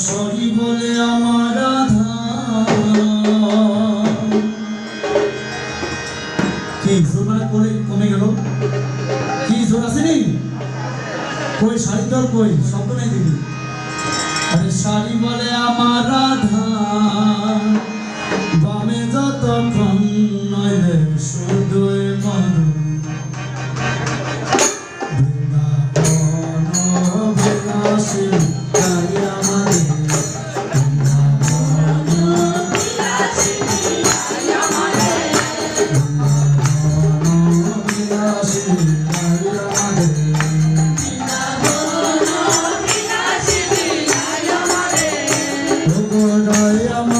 Sorry বলে আমার কি জোরমারা করে কমে গেল? কি, জোর আসেনি কই শাড়ি তোর কই? শব্দ নাই দিবি আরে শাড়ি বলে আমার রাধা বামে যতক্ষণ নইলে শুধুই 哎呀妈！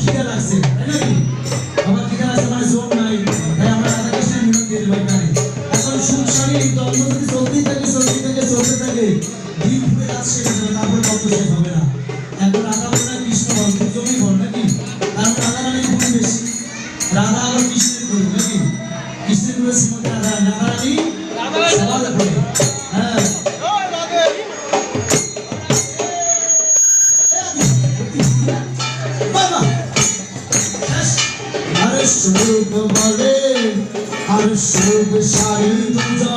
খিদে লাগছে, তাই নাকি? আমার খিদে লাগছে মানে জোর নাই। তাই আমরা রাধা এখানে। এখন সংসারে দ্বন্দ্ব যদি চলতেই থাকে দিন ঘুরে রাত শেষ হবে তারপরে এখন রাধা কৃষ্ণ আর সুখ সারি দুজনার